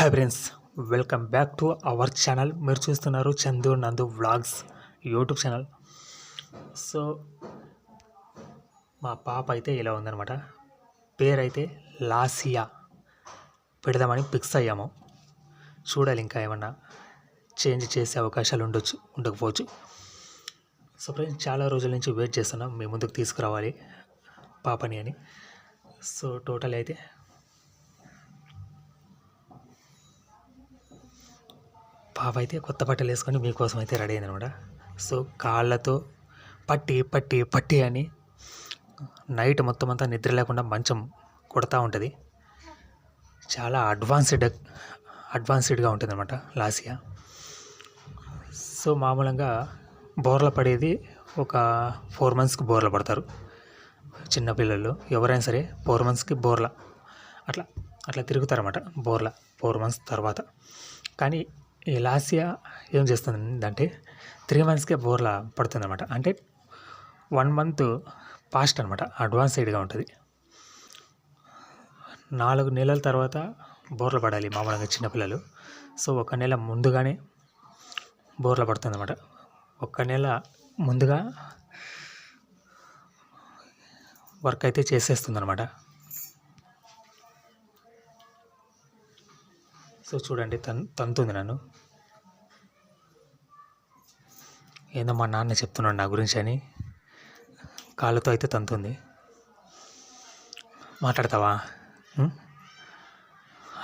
Hi friends welcome back to our channel మీరు చూస్తున్నారు చందు నందు వ్లాగ్స్ యూట్యూబ్ ఛానల్ సో మా పాప అయితే ఇలా ఉందనమాట పేరైతే లాసియా. పెడదామని ఫిక్స్ అయ్యాము. చూడాలి ఇంకా ఏమన్నా చేంజ్ చేసే అవకాశాలు ఉండొచ్చు ఉండకపోవచ్చు. సో ఫ్రెండ్స్ చాలా రోజుల నుంచి వెయిట్ చేస్తున్నాం. మీ ముందుకు తీసుకురావాలి పాపని అని. సో టోటల్ అయితే పాప అయితే కొత్త బట్టలు వేసుకొని మీకోసం అయితే రెడీ అయిందనమాట. సో కాళ్ళతో పట్టి పట్టి పట్టి అని నైట్ మొత్తం అంతా నిద్ర లేకుండా మంచం కొడతా ఉంటుంది. చాలా అడ్వాన్స్డ్ అడ్వాన్స్డ్గా ఉంటుంది అనమాట లాసియా. సో మామూలుగా బోర్ల పడేది ఒక ఫోర్ మంత్స్కి బోర్ల పడతారు చిన్నపిల్లలు ఎవరైనా సరే ఫోర్ మంత్స్కి బోర్ల అట్లా అట్లా తిరుగుతారన్నమాట బోర్ల ఫోర్ మంత్స్ తర్వాత. కానీ ఈ లాసియా ఏం చేస్తుంది? అంటే త్రీ మంత్స్కే బోర్లా పడుతుంది అనమాట అంటే వన్ మంత్ పాస్ట్ అనమాట అడ్వాన్స్డ్గా ఉంటుంది. నాలుగు నెలల తర్వాత బోర్లు పడాలి మామూలుగా చిన్నపిల్లలు. సో ఒక నెల ముందుగానే బోర్లు పడుతుంది అనమాట ఒక నెల ముందుగా వర్క్ అయితే చేసేస్తుంది అనమాట సో చూడండి తన్ తంతుంది నన్ను. ఏందో మా నాన్న చెప్తున్నాడు నా గురించి అని. కాళ్ళతో అయితే తంతుంది. మాట్లాడతావా?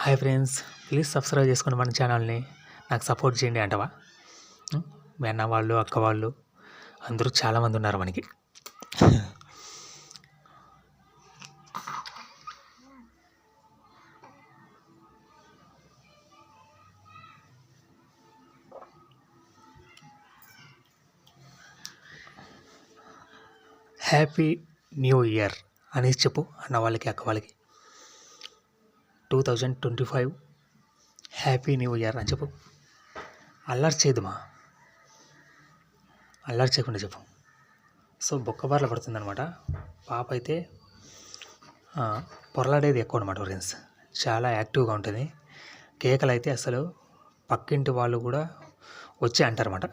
హాయ్ ఫ్రెండ్స్ ప్లీజ్ సబ్స్క్రైబ్ చేసుకోండి మన ఛానల్ని నాకు సపోర్ట్ చేయండి అంటవా? మీ అన్న వాళ్ళు అక్క వాళ్ళు అందరూ చాలామంది ఉన్నారు మనకి. హ్యాపీ న్యూ ఇయర్ అనేసి చెప్పు అన్న వాళ్ళకి అక్క వాళ్ళకి. Two thousand twenty five happy new year అని చెప్పు. అల్లరి చేయదుమా అల్లరి చేయకుండా చెప్పు. సో బొక్కబార్లు పడుతుందనమాట పాప అయితే పొరలాడేది ఎక్కువ అనమాట ఫ్రెండ్స్ చాలా యాక్టివ్గా ఉంటుంది. కేకలు అయితే అసలు పక్కింటి వాళ్ళు కూడా వచ్చి అంటారన్నమాట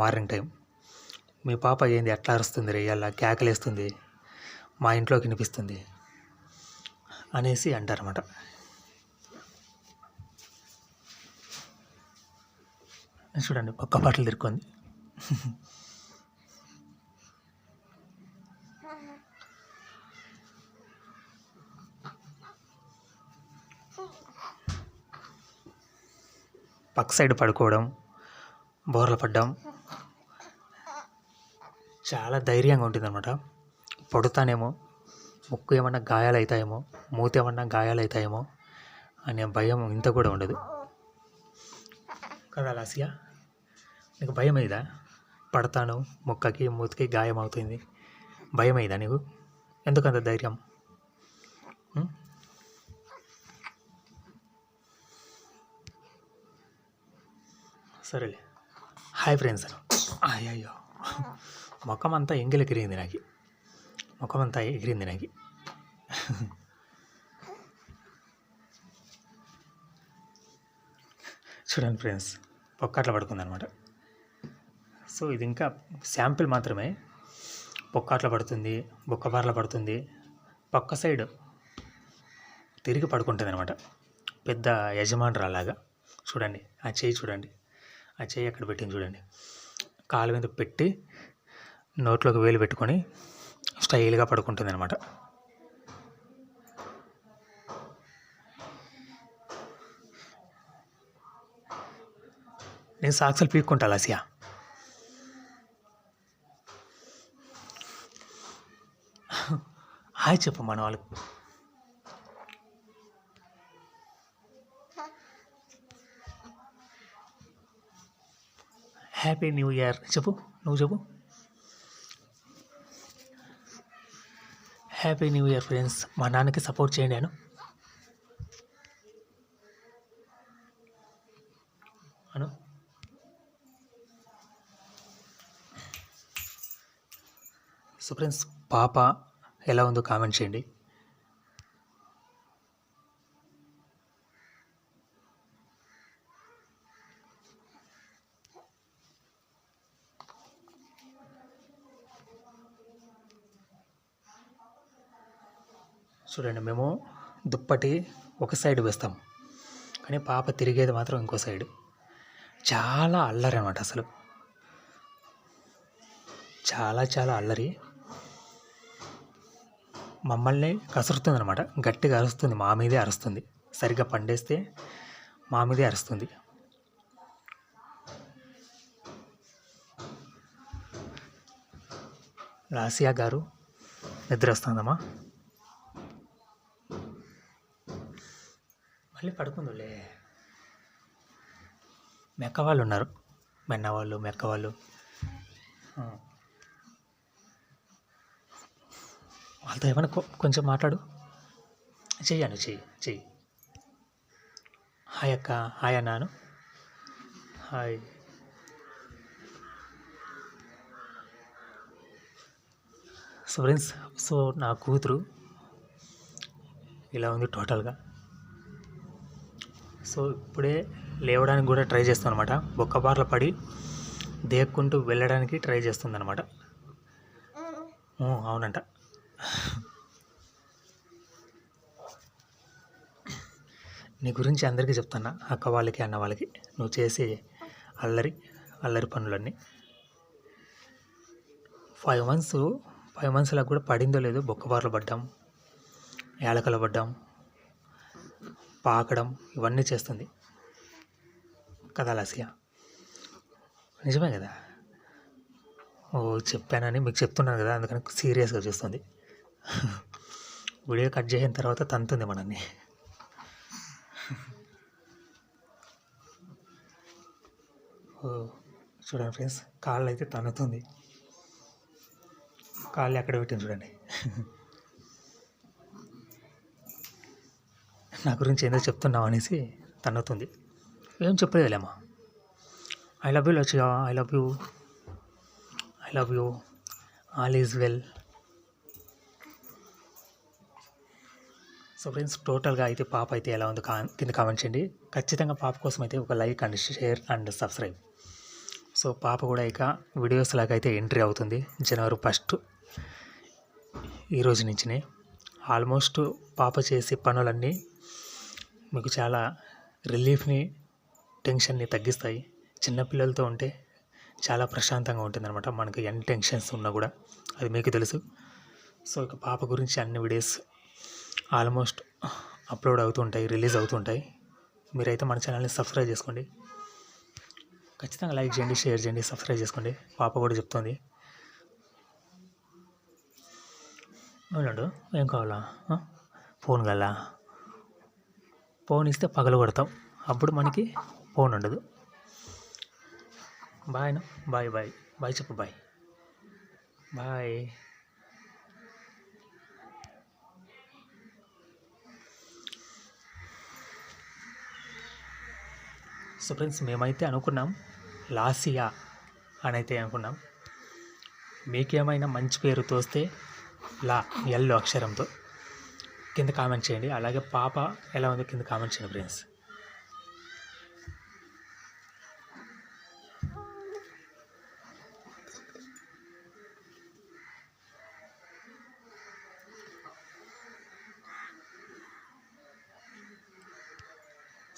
మార్నింగ్ టైం. మీ పాప ఏంది? ఎట్లా అరుస్తుంది రే? ఇలా కేకలేస్తుంది. మా ఇంట్లోకి వినిపిస్తుంది. అనేసి అంటారన్నమాట. చూడండి ఒక్క బట్టలు తిరుక్కుంది. పక్క సైడ్ పడుకోవడం బోర్ల పడ్డం చాలా ధైర్యంగా ఉంటుంది అనమాట పడుతానేమో ముక్కు ఏమన్నా గాయాలు అవుతాయేమో మూత ఏమన్నా గాయాలు అవుతాయేమో అనే భయం ఇంత కూడా ఉండదు. కదా లాసియా? నీకు భయం అయిందా పడతాను ముక్కకి మూతికి గాయం అవుతుంది భయం అయిందా నీకు? ఎందుకంత ధైర్యం? సరేలే. Hi friends. అయ్యయ్యో. ముఖం అంతా ఎంగిలి ఎగిరింది నాకు. ముఖం అంతా ఎగిరింది నాకు. చూడండి ఫ్రెండ్స్ పొక్కట్ల పడుకుంది అనమాట సో ఇది ఇంకా శాంపిల్ మాత్రమే. పొక్కాట్ల పడుతుంది బుక్కబార్లు పడుతుంది. పక్క సైడ్ తిరిగి పడుకుంటుంది అనమాట పెద్ద యజమానురాలాగా. చూడండి ఆ చేయి చూడండి. ఆ చేయి అక్కడ పెట్టింది చూడండి. కాలు మీద పెట్టి నోట్లోకి వేలు పెట్టుకొని స్టైల్గా పడుకుంటుంది అనమాట నేను సాక్సులు పీక్కుంటా లసియా. హాయ్ చెప్పు మన వాళ్ళకి హ్యాపీ న్యూ ఇయర్ చెప్పు నువ్వు చెప్పు. హ్యాపీ న్యూ ఇయర్ ఫ్రెండ్స్ మా నాన్నకి సపోర్ట్ చేయండి అను. అను. సో ఫ్రెండ్స్ పాప ఎలా ఉందో కామెంట్ చేయండి. చూడండి మేము దుప్పటి ఒక సైడ్ వేస్తాం. కానీ పాప తిరిగేది మాత్రం ఇంకో సైడ్. చాలా అల్లరి అనమాట అసలు. చాలా చాలా అల్లరి. మమ్మల్ని కసురుతుంది అనమాట గట్టిగా అరుస్తుంది మా మీదే అరుస్తుంది. సరిగ్గా పండేస్తే మా మీదే అరుస్తుంది. లాసియా గారు నిద్ర వస్తుందమ్మా. మళ్ళీ పడుకుందులే. మెక్క వాళ్ళు ఉన్నారు. మెన్నవాళ్ళు మెక్కవాళ్ళు. వాళ్ళతో ఏమైనా కొంచెం మాట్లాడు. చెయ్యాను చెయ్యి చెయ్యి. హాయ్ అక్క హాయ్ అన్నాను హాయ్. సో ఫ్రెండ్స్ సో నా కూతురు ఇలా ఉంది టోటల్గా. సో ఇప్పుడే లేవడానికి కూడా ట్రై చేస్తాను అనమాట బొక్కబార్ల పడి దేక్కుంటూ వెళ్ళడానికి ట్రై చేస్తుంది అనమాట అవునంట. నీ గురించి అందరికీ చెప్తున్నా అక్క వాళ్ళకి అన్న వాళ్ళకి. నువ్వు చేసే అల్లరి అల్లరి పనులన్నీ. ఫైవ్ మంత్స్ ఫైవ్ మంత్స్లో కూడా పడిందో లేదో బొక్కబార్లు పడ్డాం ఏలకలు పడ్డాం పాకడం ఇవన్నీ చేస్తుంది. కదా నిజమే కదా? ఓ చెప్పానని మీకు చెప్తున్నాను కదా అందుకని సీరియస్గా చూస్తుంది. వీడియో కట్ చేసిన తర్వాత తంతుంది మనల్ని. ఓ చూడండి ఫ్రెండ్స్ కాళ్ళు అయితే తన్నుతుంది. కాళ్ళు ఎక్కడ పెట్టింది చూడండి. నా గురించి ఎందుకు చెప్తున్నావు అనేసి తన్నుతుంది. ఏం చెప్పలేదులేమ్మా. I love you Lakshya I love you I love you all is well so friends టోటల్గా అయితే పాప అయితే ఎలా ఉందో కా కింద కామెంట్ చేయండి. ఖచ్చితంగా పాప కోసం అయితే ఒక like and share and subscribe so పాప కూడా ఇక వీడియోస్ లాగా అయితే ఎంట్రీ అవుతుంది. జనవరి ఫస్ట్ ఈ రోజు నుంచినే. ఆల్మోస్ట్ పాప చేసే పనులన్నీ మీకు చాలా రిలీఫ్ని టెన్షన్ని తగ్గిస్తాయి. చిన్నపిల్లలతో ఉంటే చాలా ప్రశాంతంగా ఉంటుందన్నమాట. మనకి ఎన్ని టెన్షన్స్ ఉన్నా కూడా అది మీకు తెలుసు. సో ఇక పాప గురించి అన్ని వీడియోస్ ఆల్మోస్ట్ అప్లోడ్ అవుతుంటాయి రిలీజ్ అవుతుంటాయి మీరైతే మన ఛానల్ని సబ్స్క్రైబ్ చేసుకోండి. ఖచ్చితంగా లైక్ చేయండి షేర్ చేయండి సబ్స్క్రైబ్ చేసుకోండి. పాప కూడా చెప్తుంది. అవునండు ఏం కావాలా? ఫోన్ కావాలా? ఫోన్ ఇస్తే పగలు కొడతాం. అప్పుడు మనకి ఫోన్ ఉండదు. Bye bye bye. బాయ్ చెప్పు బాయ్. బాయ్. సో ఫ్రెండ్స్ మేమైతే అనుకున్నాం లాసియా అని అయితే అనుకున్నాం. మీకేమైనా మంచి పేరు తోస్తే లా ఎల్లో అక్షరంతో. కింద కామెంట్ చేయండి. అలాగే పాప ఎలా ఉందో కింద కామెంట్ చేయండి friends.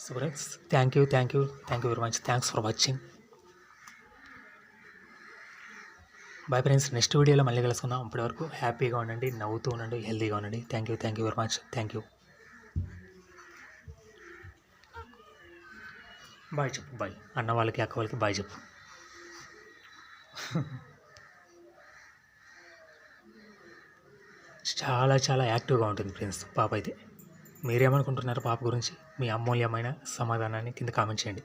So friends thank you thank you thank you very much thanks for watching bye friends next వీడియోలో మళ్ళీ కలుసుకుందాం. అప్పటి వరకు హ్యాపీగా ఉండండి నవ్వుతూ ఉండండి హెల్తీగా ఉండండి. Thank you thank you very much thank you bye చెప్పు బాయ్ అన్న వాళ్ళకి అక్క వాళ్ళకి బాయ్ చెప్పు. చాలా చాలా యాక్టివ్గా ఉంటుంది ఫ్రెండ్స్ పాప అయితే. మీరేమనుకుంటున్నారు పాప గురించి? మీ అమూల్యమైన సమాధానాన్ని కింద కామెంట్ చేయండి.